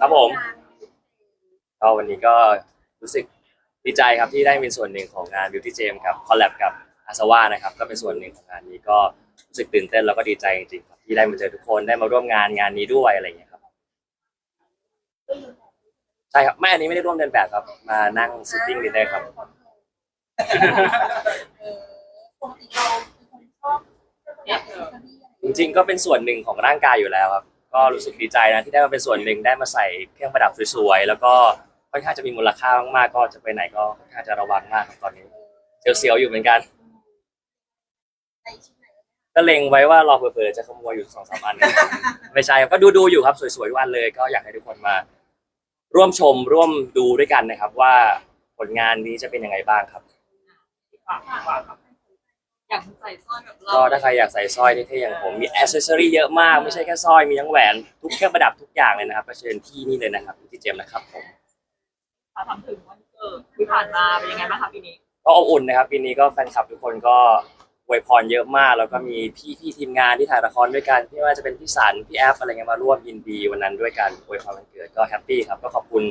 ครับผมก็วันนี้ก็รู้สึกดีใจครับที่ได้เป็นส่วนหนึ่งของงาน Beauty Jam กับคอลแลบกับอาสวานะครับ ก็เป็นส่วนหนึ่งของงานนี้ก็รู้สึกตื่นเต้นแล้วก็ดีใจจริงๆครับที่ได้มาเจอทุกคนได้มาร่วมงานงานนี้ด้วยอะไรอย่างเงี้ยครับใช่ครับไม่อันนี้ไม่ได้ร่วมเดินแบบครับ มานั่งซิทติ้งดินเนอร์ครับปกติเราเป็นคนชอบเอฟจ ริง ๆ ก็เป็นส่วนหนึ่งของร่างกายอยู่แล้วครับ ก็รู้สึกดีใจนะที่ได้มาเป็นส่วนหนึ่งได้มาใส่เครื่องประดับสวยๆแล้วก็ค่อนข้างจะมีมูลค่ามากๆก็จะไปไหนก็ค่อนข้างจะระวังมากครับตอนนี้เสียวๆอยู่เหมือนกันในชิ้นไหนก็เล็งไว้ว่ารอเผื่อๆจะขโมยอยู่สองสามอัน ไม่ใช่ครับก็ดูดูๆอยู่ครับ สวยๆทุกวันเลย ก็อยากให้ทุกคนมา ร่วมชมร่วมดูด้วยกันนะครับ ว่าผลงานนี้จะเป็นยังไงบ้างครับอยาก ส่สร้อยแบบเราก็ถ้าใครอยากใส่สร้อยเท่ๆอย่างผมมีอ c เซสซอรี่เยอะมากไม่ใช่แค่สร้อยมีทั้งแหวนทุกเครื่องประดับทุกอย่างเลยนะครับก็เชิญที่นี่เลยนะครับที่เจมส์นะครับผมถ้าทำถึงวันเกิดที่ผ่านมาเป็นยังไงบ้างคะปีนี้ก็อบอุ่นนะครับปีนี้ก็แฟนคลับทุกคนก็อวยพรเยอะมาก แล้วก็มีพี่พี่ทีมงานที่ถ่ายละครด้วยกันไม่ว่าจะเป็นพี่สันพี่แอฟอะไรเงี้ยมาร่วมยินดีวันนั้นด้วยกันอวยพรวันเกิดก็แฮปปี้ครับก็ขอบคุณ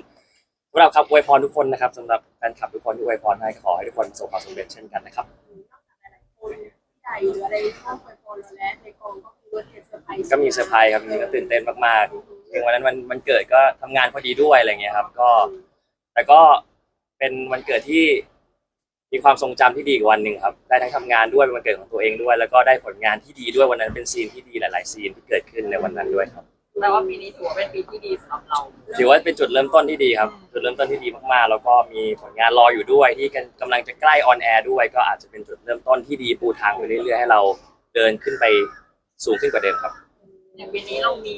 สำหรับครับอวยพรทุกคนนะครับสำหรับแฟนคลับทุกคนที่อวยพรให้ขอให้ทุกคนประสบความสำเร็จเช่นกันนะครับคน ใหญ่หรืออะไรชอบคอยพอเราและในกองก็คือเซอร์ไพรส์ก็มีเซอร์ไพรส์ครับนี่ก็ตื่นเต้นมากๆซึ่งวันนั้นวันวันเกิดก็ทำงานพอดีด้วยอะไรเงี้ยครับ ก็ แต่ก็เป็นวันเกิดที่มีความทรงจำที่ดีอีกวันหนึ่งครับ ได้ทั้งทำงานด้วยเป็นวันเกิดของตัวเองด้วย แล้วก็ได้ผลงานที่ดีด้วยวันนั้นเป็นซีนที่ดีหลาย ๆ ซีนที่เกิดขึ้นในวันนั้นด้วยครับ แปลว่าปีนี้ถือว่าเป็นปีที่ดีสำหรับเรา ถือว่าเป็นจุดเริ่มต้นที่ดีครับ จุดเริ่มต้นที่ดีมากๆ แล้วก็มีผลงานรออยู่ด้วยที่กำลังจะใกล้ออนแอร์ด้วย ก็อาจจะเป็นจุดเริ่มต้นที่ดีปูทางไปเรื่อยๆให้เราเดินขึ้นไปสูงขึ้นกว่าเดิมครับ อย่างปีนี้เรามี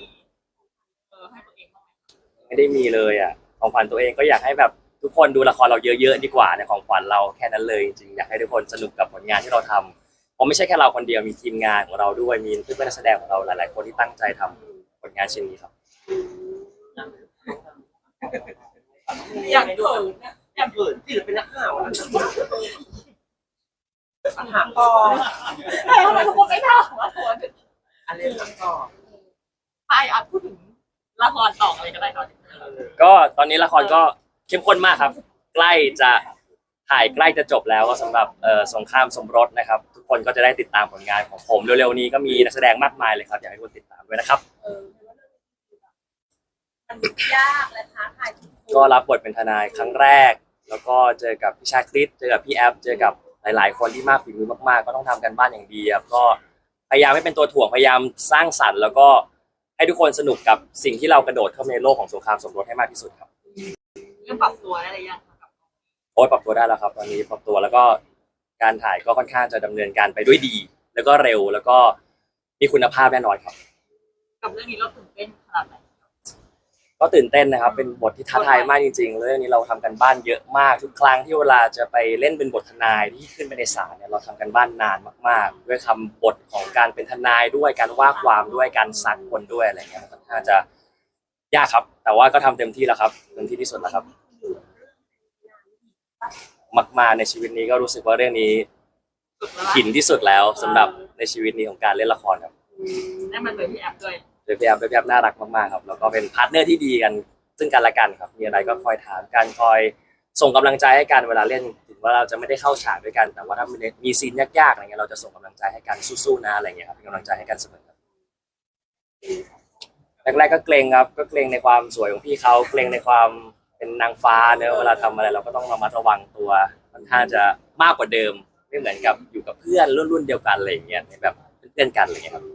เออให้ตัวเองบ้างไหมไม่ได้มีเลยอะของขวัญตัวเองก็อยากให้แบบทุกคนดูละครเราเยอะๆดีกว่าในของขวัญเราแค่นั้นเลยจริงๆอยากให้ทุกคนสนุกกับผลงานที่เราทำเพราะไม่ใช่แค่เราคนเดียวมีทีมงานของเราด้วยมีเพื่อนๆนักแสดงของเราหลายๆ คนที่ตั้งใจทำผ ลงานชิ้นนี้ครับ อยากเกิดอยากเกิดศิลปินนักข่าวอะปัญหาก็ทำไมทุกคนไม่ทำว่าโทนอะไรหลังก็ไปอะพูดถึงละครต่ออะไรก็ได้ก่อนก็ตอนนี้ละครก็เข้มข้นมากครับ ใกล้จะถ่ายใกล้จะจบแล้วก็สำหรับเอ่อสงครามสมรสนะครับ ทุกคนก็จะได้ติดตามผลงานของผมเร็วๆนี้ก็มีนักแสดงมากมายเลยครับ อยากให้ทุกคนติดตามด้วยนะครับ เออ มันยากและท้าทายสุดๆก็รับบทเป็นทนายครั้งแรก แล้วก็เจอกับพี่ชาคริสเจอกับพี่แอฟเจอกับหลาย ๆ คนที่มากฝีมือมาก ๆ ก็ต้องทำกันบ้านอย่างดีครับก็พยายามไม่เป็นตัวถ่วงพยายามสร้างสรรค์ แล้วก็ให้ทุกคนสนุกกับสิ่งที่เรากระโดดเข้าไปในโลกของสงครามสมรสให้มากที่สุดครับเรื่องปรับตัวได้หรือยังคะกับโอ้ยปรับตัวได้แล้วครับ ตอนนี้ปรับตัวแล้วก็การถ่ายก็ค่อนข้างจะดำเนินการไปด้วยดี แล้วก็เร็วแล้วก็มีคุณภาพแน่นอนครับ กับเรื่องนี้เราตื่นเต้นขนาดไหน ก็ตื่นเต้นนะครับ เป็นบทที่ท้าทายมากจริงๆเรื่องนี้เราทำกันบ้านเยอะมากทุกครั้งที่เวลาจะไปเล่นเป็นบททนายที่ขึ้นไปในศาลเนี่ยเราทำกันบ้านนานมากๆ ด้วยคำบทของการเป็นทนายด้วยการว่าความด้วยการซักคนด้วยอะไรเงี้ยนค่อนข้างจะยากครับ แต่ว่าก็ทำเต็มที่แล้วครับเต็มที่ที่สุดแล้วครับ มากๆในชีวิตนี้ก็รู้สึกว่าเรื่องนี้หินที่สุดแล้วสำหรับในชีวิตนี้ของการเล่นละครครับได้มาเจอพี่แอฟด้วย ยพี่แอฟโดยพี่แอฟน่ารักมากๆครับแล้วก็เป็นพาร์ทเนอร์ที่ดีกัน ซึ่งกันและกันครับมีอะไรก็คอยถามกันคอยส่งกำลังใจให้กันเวลาเล่นถึงว่าเราจะไม่ได้เข้าฉากด้วยกัน แต่ว่าถ้ามีซีนยากๆอะไรเงี้ยเราจะส่งกำลังใจให้กันสู้ๆนะอะไรเงี้ยครับเป็นกำลังใจให้กันเสมอครับแรกๆก็เกรงครับก็เกรงในความสวยของพี่เขาเกรงในความเป็นนางฟ้าเนอะเวลาทำอะไรเราก็ต้องระมัดระวังตัวมันท่าจะมากกว่าเดิมไม่เหมือนกับอยู่กับเพื่อนรุ่นๆเดียวกันอะไรอย่างเงี้ยในแบบเพื่อนกันอะไรเงี้ยครับ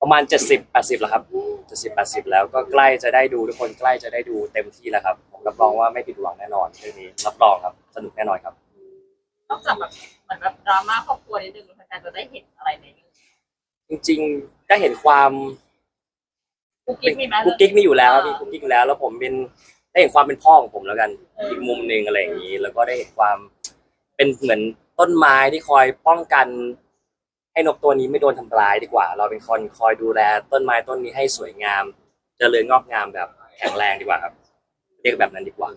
ประมาณเจ็ดสิบแปดสิบแล้วครับเจ็ดสิบแปดสิบแล้วก็ใกล้จะได้ดูทุกคนใกล้จะได้ดูเต็มที่แล้วครับผมรับรองว่าไม่ผิดหวังแน่นอนเรื่องนี้รับรองครับสนุกแน่นอนครับนอกจากแบบเหมือนแบบดราม่าครอบครัวนิดนึงแฟนๆจะได้เห็นอะไรในเรื่องจริงๆได้เห็นความกุ๊กกิ๊กมีไหมกุ๊กกิ๊กมีอยู่แล้วครับมีกุ๊กกิ๊กอยู่แล้ว แล้วผมเป็นได้เห็นความเป็นพ่อของผมแล้วกัน อีกมุมหนึ่งอะไรอย่างนี้ แล้วก็ได้เห็นความเป็นเหมือนต้นไม้ที่คอยป้องกัน ให้นกตัวนี้ไม่โดนทำร้ายดีกว่า เราเป็นคนคอยดูแลต้นไม้ต้นนี้ให้สวยงามเจริญงอกงามแบบแข็งแรงดีกว่าครับ เรียกแบบนั้นดีกว่า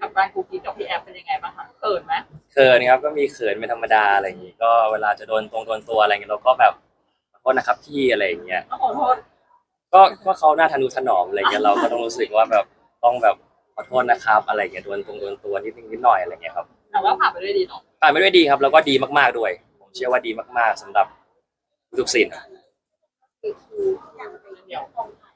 กับการกุ๊กกิ๊กกับพี่แอฟเป็นยังไงบ้างคะเขินไหมเขินครับก็มีเขินเป็นธรรมดาอะไรอย่างนี้ ก็เวลาจะโดนตรงโดนตัวอะไรอย่างนี้เราก็แบบโทษนะครับพี่อะไรอย่างเงี้ยก็ขอโทษก็ก็เขาหน้าทะนุถนอมอะไรเงี้ยเราก็ต้องรู้สึกว่าแบบต้องแบบขอโทษนะครับ อะไรเงี้ยโดนตรงโดนตัวนิดนึงนิดหน่อยอะไรเงี้ยครับแต่ว่าผ่านไปด้วยดีเนาะผ่านไปด้วยดีครับ แล้วก็ดีมากๆด้วยผม เชื่อว่าดีมาก ๆสำหรับทุกสิ่งคือคืออย่างไปเที่ยวกองถ่าย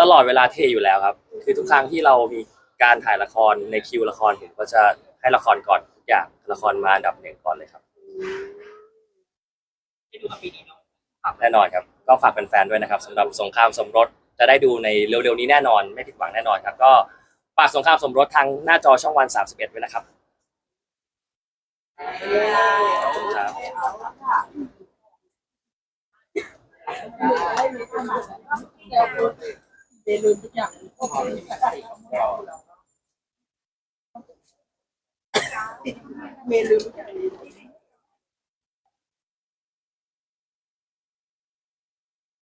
ตลอดเวลาเทอยู่แล้วครับ คือทุกครั้งที่เรามีการถ่ายละครในคิวละครผมก็จะให้ละครก่อนทุกอย่างละครมาอันดับหนึ่งก่อนเลยครับที่ดูกับปีนี้เนาะแน่นอนครับ ก็ฝากแฟนๆด้วยนะครับสำหรับสงครามสมรสจะได้ดูในเร็วๆนี้แน่นอน ไม่ผิดหวังแน่นอนครับ ก็ฝากสงครามสมรสทางหน้าจอช่องวัน 31ด้วยนะครับ ขอบคุณครับเมลูทุกอย่างเมลูทุกอย่าง